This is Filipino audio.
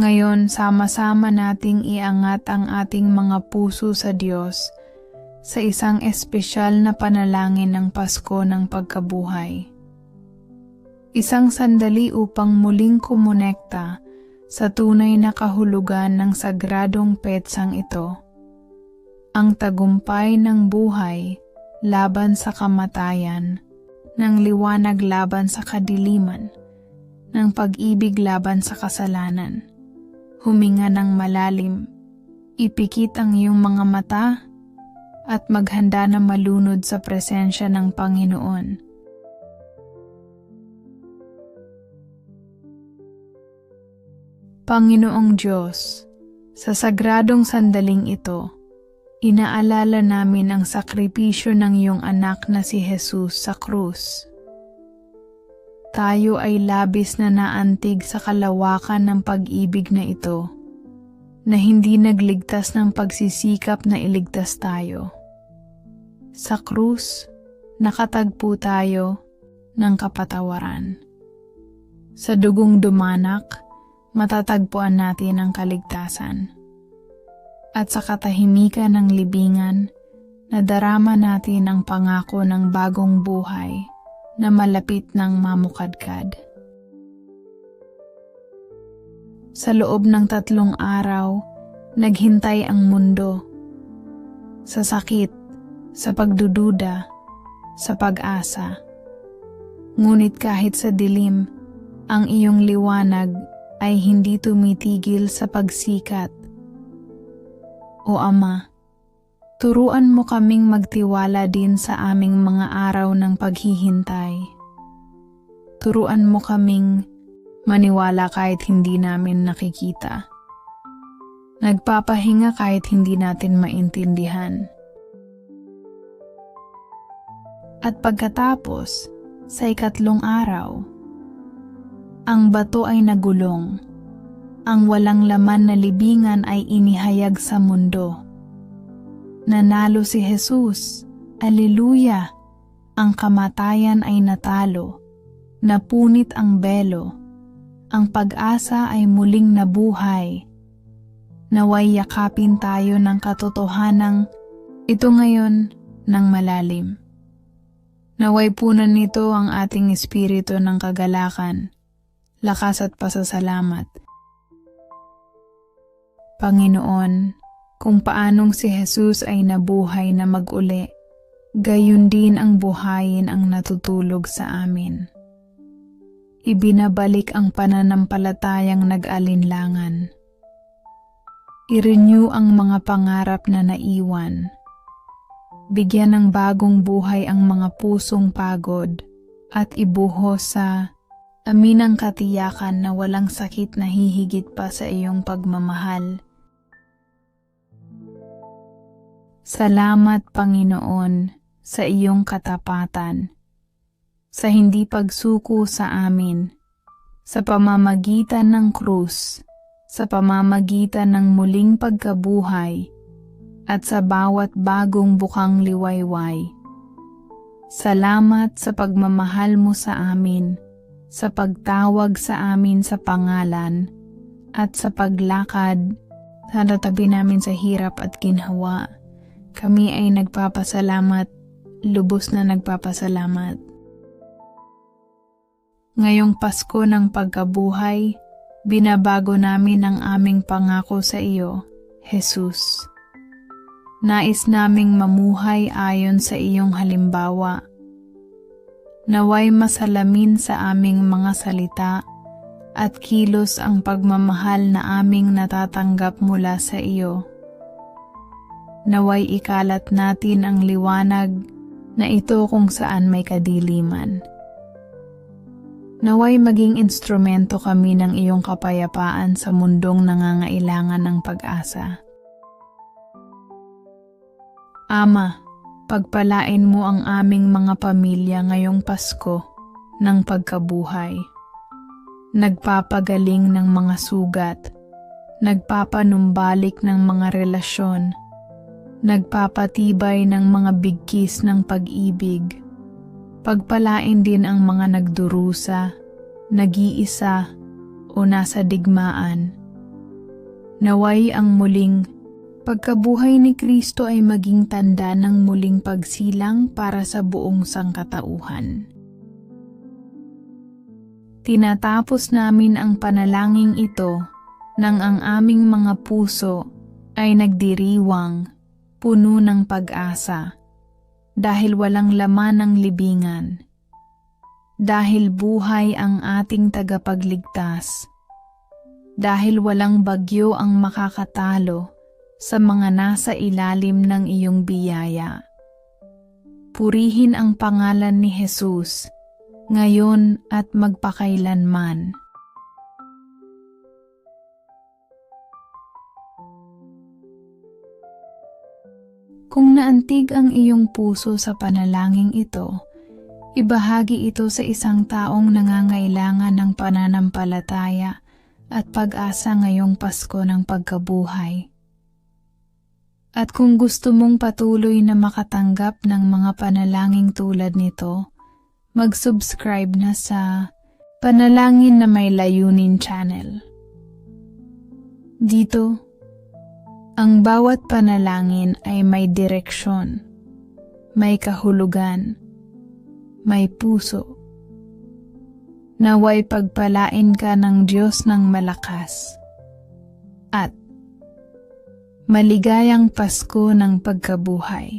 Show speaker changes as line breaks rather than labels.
Ngayon, sama-sama nating iangat ang ating mga puso sa Diyos sa isang espesyal na panalangin ng Pasko ng Pagkabuhay. Isang sandali upang muling kumonekta sa tunay na kahulugan ng sagradong petsang ito. Ang tagumpay ng buhay laban sa kamatayan, ng liwanag laban sa kadiliman, ng pag-ibig laban sa kasalanan huminga ng malalim, ipikit ang iyong mga mata at maghanda na malunod sa presensya ng Panginoon. Panginoong Diyos, sa sagradong sandaling ito, inaalala namin ang sakripisyo ng iyong anak na si Jesus sa krus tayo ay labis na naantig sa kalawakan ng pag-ibig na ito, na hindi nagligtas ng pagsisikap na iligtas tayo. Sa krus, nakatagpo tayo ng kapatawaran. Sa dugong dumanak, matatagpuan natin ang kaligtasan. At sa katahimikan ng libingan, nadarama natin ang pangako ng bagong buhay na malapit ng mamukadkad. Sa loob ng tatlong araw, naghintay ang mundo. Sa sakit, sa pagdududa, sa pag-asa. Ngunit kahit sa dilim, ang iyong liwanag ay hindi tumitigil sa pagsikat. O Ama, Turuan mo kaming magtiwala din sa aming mga araw ng paghihintay. Turuan mo kaming maniwala kahit hindi namin nakikita. Nagpapahinga kahit hindi natin maintindihan. At pagkatapos, sa ikatlong araw, ang bato ay nagulong. Ang walang laman na libingan ay inihayag sa mundo Nanalo si Jesus. Aleluya! Ang kamatayan ay natalo. Napunit ang belo. Ang pag-asa ay muling nabuhay. Naway yakapin tayo ng katotohanang ito ngayon ng malalim. Naway punan nito ang ating espiritu ng kagalakan, lakas at pasasalamat. Panginoon, kung paanong si Jesus ay nabuhay na maguli, gayon din ang buhayin ang natutulog sa amin. Ibinabalik ang pananampalatayang nag-alinlangan. I-renew ang mga pangarap na naiwan. Bigyan ng bagong buhay ang mga pusong pagod at ibuhos sa aminang katiyakan na walang sakit na hihigit pa sa iyong pagmamahal Salamat Panginoon sa iyong katapatan, sa hindi pagsuko sa amin, sa pamamagitan ng krus, sa pamamagitan ng muling pagkabuhay, at sa bawat bagong bukang liwayway. Salamat sa pagmamahal mo sa amin, sa pagtawag sa amin sa pangalan, at sa paglakad sa tabi namin sa hirap at ginhawa kami ay nagpapasalamat, lubos na nagpapasalamat. Ngayong Pasko ng pagkabuhay, binabago namin ang aming pangako sa iyo, Jesus. Nais naming mamuhay ayon sa iyong halimbawa. Naway masalamin sa aming mga salita at kilos ang pagmamahal na aming natatanggap mula sa iyo. Naway ikalat natin ang liwanag na ito kung saan may kadiliman. Naway maging instrumento kami ng iyong kapayapaan sa mundong nangangailangan ng pag-asa. Ama, pagpalain mo ang aming mga pamilya ngayong Pasko ng pagkabuhay. Nagpapagaling ng mga sugat, nagpapanumbalik ng mga relasyon, nagpapatibay ng mga bigkis ng pag-ibig, Pagpalain din ang mga nagdurusa, nag-iisa, o nasa digmaan. Naway ang muling pagkabuhay ni Kristo ay maging tanda ng muling pagsilang para sa buong sangkatauhan. Tinatapos namin ang panalangin ito nang ang aming mga puso ay nagdiriwang, puno ng pag-asa, dahil walang laman ng libingan. Dahil buhay ang ating tagapagligtas. Dahil walang bagyo ang makakatalo sa mga nasa ilalim ng iyong biyaya. Purihin ang pangalan ni Jesus, ngayon at magpakailanman. Kung naantig ang iyong puso sa panalangin ito, ibahagi ito sa isang taong nangangailangan ng pananampalataya at pag-asa ngayong Pasko ng pagkabuhay. At kung gusto mong patuloy na makatanggap ng mga panalangin tulad nito, mag-subscribe na sa Panalangin na May Layunin channel. Dito, ang bawat panalangin ay may direksyon, may kahulugan, may puso. Naway pagpalain ka ng Diyos ng malakas. At maligayang Pasko ng pagkabuhay.